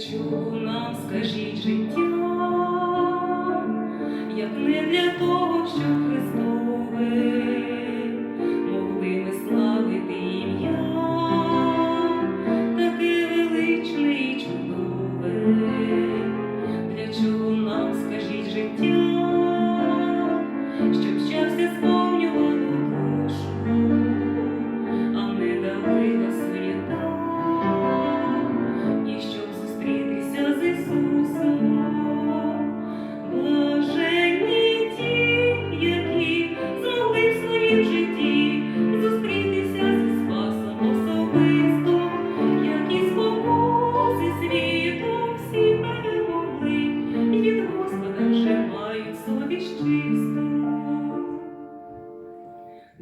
Чу нам скажіть життя.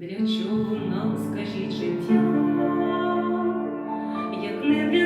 Для чого нам скажіть життя, як не для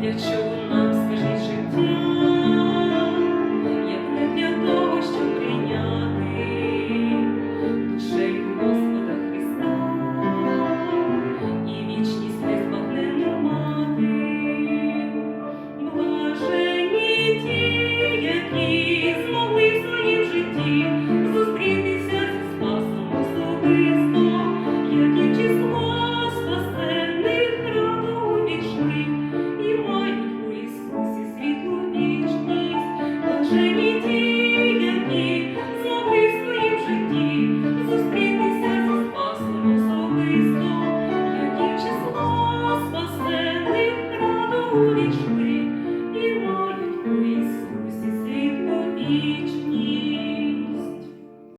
Для чого нам скажи життя, як не для того, щоб прийняти душею Господа Христа і вічність незбагнену мати, блажені ті, які змогли в своїм житті зустрітися зі спасом особисто.